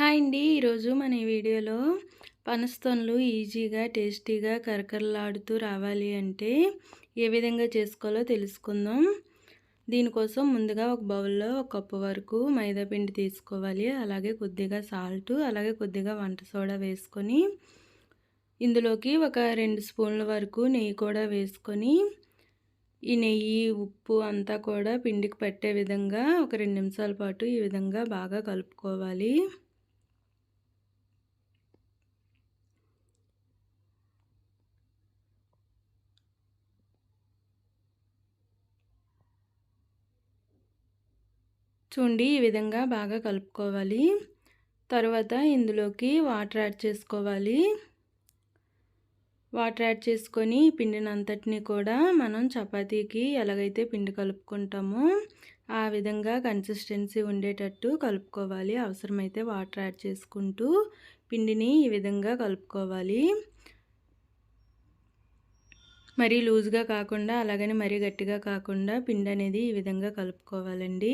Hi అండి. ఈరోజు మన ఈ వీడియోలో పనస్తోన్లు ఈజీగా టేస్టీగా కరకరలాడుతూ రావాలి అంటే ఏ విధంగా చేసుకోవాలో తెలుసుకుందాం. దీనికోసం ముందుగా ఒక బౌల్లో ఒక కప్పు వరకు మైదాపిండి తీసుకోవాలి. అలాగే కొద్దిగా సాల్ట్ అలాగే కొద్దిగా వంట సోడా వేసుకొని ఇందులోకి ఒక రెండు స్పూన్ల వరకు నెయ్యి కూడా వేసుకొని ఈ నెయ్యి ఉప్పు అంతా కూడా పిండికి పట్టే విధంగా ఒక రెండు నిమిషాల పాటు ఈ విధంగా బాగా కలుపుకోవాలి. చూడండి ఈ విధంగా బాగా కలుపుకోవాలి. తర్వాత ఇందులోకి వాటర్ యాడ్ చేసుకోవాలి. వాటర్ యాడ్ చేసుకొని పిండిని కూడా మనం చపాతీకి ఎలాగైతే పిండి కలుపుకుంటామో ఆ విధంగా కన్సిస్టెన్సీ ఉండేటట్టు కలుపుకోవాలి. అవసరమైతే వాటర్ యాడ్ చేసుకుంటూ పిండిని ఈ విధంగా కలుపుకోవాలి. మరీ లూజ్గా కాకుండా అలాగని మరీ గట్టిగా కాకుండా పిండి అనేది ఈ విధంగా కలుపుకోవాలండి.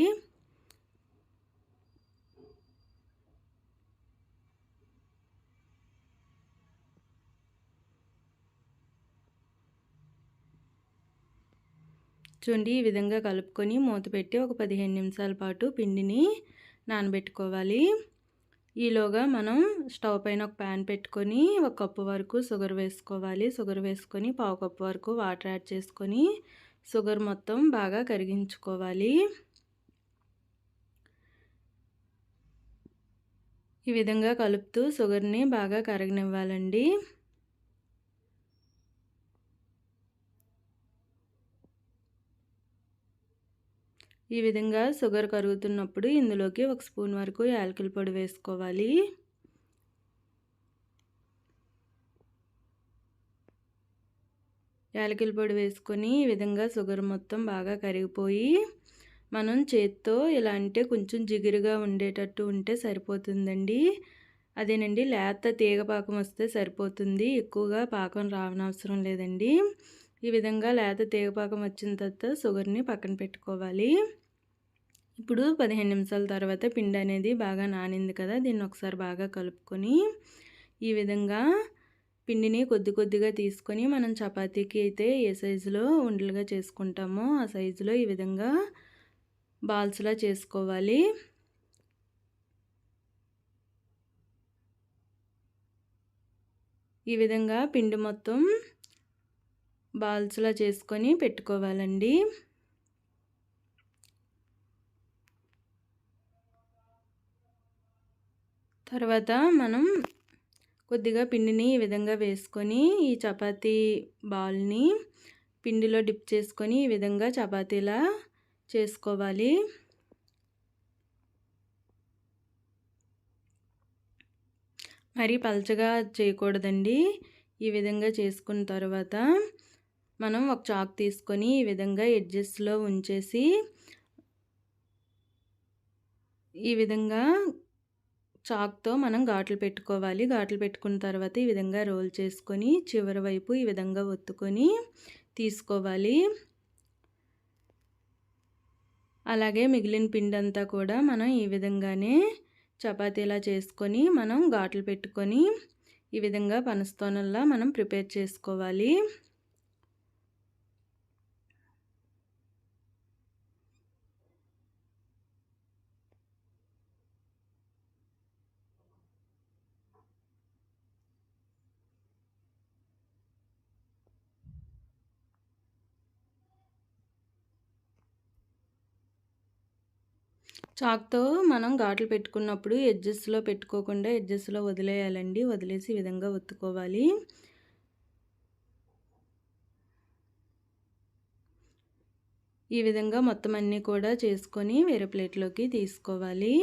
చూడండి ఈ విధంగా కలుపుకొని మూత పెట్టి ఒక పదిహేను నిమిషాల పాటు పిండిని నానబెట్టుకోవాలి. ఈలోగా మనం స్టవ్ పైన ఒక ప్యాన్ పెట్టుకొని ఒక కప్పు వరకు షుగర్ వేసుకోవాలి. షుగర్ వేసుకొని పావు కప్పు వరకు వాటర్ యాడ్ చేసుకొని షుగర్ మొత్తం బాగా కరిగించుకోవాలి. ఈ విధంగా కలుపుతూ షుగర్ని బాగా కరగనివ్వాలండి. ఈ విధంగా షుగర్ కరుగుతున్నప్పుడు ఇందులోకి ఒక స్పూన్ వరకు యాలకుల పొడి వేసుకోవాలి. యాలకుల పొడి వేసుకొని ఈ విధంగా షుగర్ మొత్తం బాగా కరిగిపోయి మనం చేత్తో ఇలా అంటే కొంచెం జిగురుగా ఉండేటట్టు ఉంటే సరిపోతుందండి. అదేనండి లేత తీగ పాకం వస్తే సరిపోతుంది. ఎక్కువగా పాకం రావనవసరం లేదండి. ఈ విధంగా లేత తీగపాకం వచ్చిన తర్వాత షుగర్ని పక్కన పెట్టుకోవాలి. ఇప్పుడు పదిహేను నిమిషాల తర్వాత పిండి అనేది బాగా నానింది కదా దీన్ని ఒకసారి బాగా కలుపుకొని ఈ విధంగా పిండిని కొద్ది కొద్దిగా తీసుకొని మనం చపాతీకి అయితే ఏ సైజులో ఉండలుగా చేసుకుంటామో ఆ సైజులో ఈ విధంగా బాల్స్లా చేసుకోవాలి. ఈ విధంగా పిండి మొత్తం బాల్స్లా చేసుకొని పెట్టుకోవాలండి. తర్వాత మనం కొద్దిగా పిండిని ఈ విధంగా వేసుకొని ఈ చపాతీ బాల్ని పిండిలో డిప్ చేసుకొని ఈ విధంగా చపాతీలా చేసుకోవాలి. మరి పలచగా చేయకూడదండి. ఈ విధంగా చేసుకున్న తర్వాత మనం ఒక చాక్ తీసుకొని ఈ విధంగా ఎడ్జెస్లో ఉంచేసి ఈ విధంగా చాక్తో మనం ఘాట్లు పెట్టుకోవాలి. ఘాట్లు పెట్టుకున్న తర్వాత ఈ విధంగా రోల్ చేసుకొని చివరి వైపు ఈ విధంగా ఒత్తుకొని తీసుకోవాలి. అలాగే మిగిలిన పిండి అంతా కూడా మనం ఈ విధంగానే చపాతీలా చేసుకొని మనం ఘాట్లు పెట్టుకొని ఈ విధంగా పనస్తోనల్లా మనం ప్రిపేర్ చేసుకోవాలి. చాక్తో మనం ఘాట్లు పెట్టుకున్నప్పుడు ఎడ్జెస్లో పెట్టుకోకుండా ఎడ్జెస్లో వదిలేయాలండి. వదిలేసి విధంగా ఒత్తుకోవాలి. ఈ విధంగా మొత్తం అన్నీ కూడా చేసుకొని వేరే ప్లేట్లోకి తీసుకోవాలి.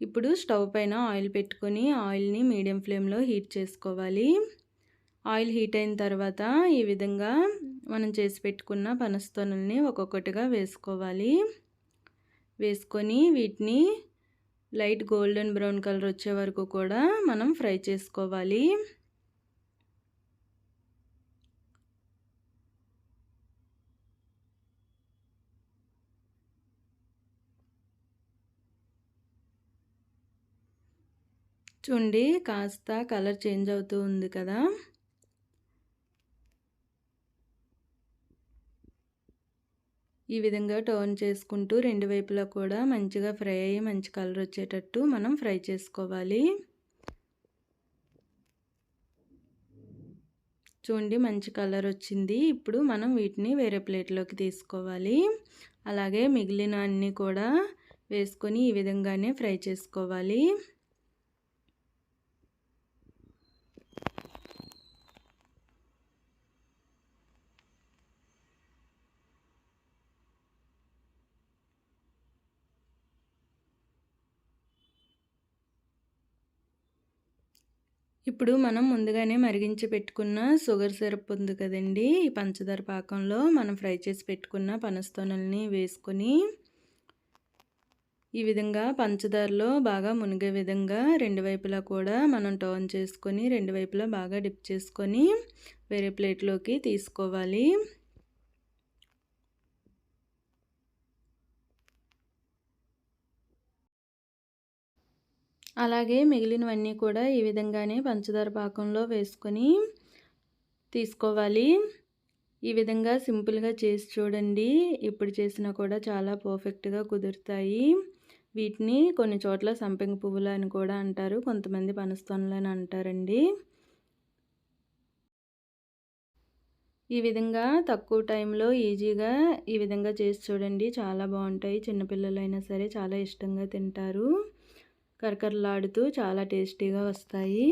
ఇప్పుడు స్టవ్ పైన ఆయిల్ పెట్టుకొని ఆయిల్ని మీడియం ఫ్లేమ్లో హీట్ చేసుకోవాలి. ఆయిల్ హీట్ అయిన తర్వాత ఈ విధంగా మనం చేసి పెట్టుకున్న పనస్తోనల్ని ఒక్కొక్కటిగా వేసుకోవాలి. వేసుకొని వీటిని లైట్ గోల్డెన్ బ్రౌన్ కలర్ వచ్చే వరకు కూడా మనం ఫ్రై చేసుకోవాలి. చూడండి కాస్త కలర్ చేంజ్ అవుతూ ఉంది కదా. ఈ విధంగా టర్న్ చేసుకుంటూ రెండు వైపులా కూడా మంచిగా ఫ్రై అయ్యి మంచి కలర్ వచ్చేటట్టు మనం ఫ్రై చేసుకోవాలి. చూడండి మంచి కలర్ వచ్చింది. ఇప్పుడు మనం వీటిని వేరే ప్లేట్లోకి తీసుకోవాలి. అలాగే మిగిలిన అన్నీ కూడా వేసుకొని ఈ విధంగానే ఫ్రై చేసుకోవాలి. ఇప్పుడు మనం ముందుగానే మరిగించి పెట్టుకున్న షుగర్ సిరప్ ఉంది కదండి. ఈ పంచదార పాకంలో మనం ఫ్రై చేసి పెట్టుకున్న పనస్తోనల్ని వేసుకొని ఈ విధంగా పంచదారలో బాగా మునిగే విధంగా రెండు వైపులా కూడా మనం టర్న్ చేసుకొని రెండు వైపులా బాగా డిప్ చేసుకొని వేరే ప్లేట్లోకి తీసుకోవాలి. అలాగే మిగిలినవన్నీ కూడా ఈ విధంగానే పంచదార పాకంలో వేసుకొని తీసుకోవాలి. ఈ విధంగా సింపుల్గా చేసి చూడండి. ఇప్పుడు చేసినా కూడా చాలా పర్ఫెక్ట్గా కుదురుతాయి. వీటిని కొన్ని చోట్ల సంపెంగ పువ్వులు అని కూడా అంటారు. కొంతమంది పనస్తోనలు అని అంటారండి. ఈ విధంగా తక్కువ టైంలో ఈజీగా ఈ విధంగా చేసి చూడండి. చాలా బాగుంటాయి. చిన్నపిల్లలైనా సరే చాలా ఇష్టంగా తింటారు. కరకరలాడుతూ చాలా టేస్టీగా వస్తాయి.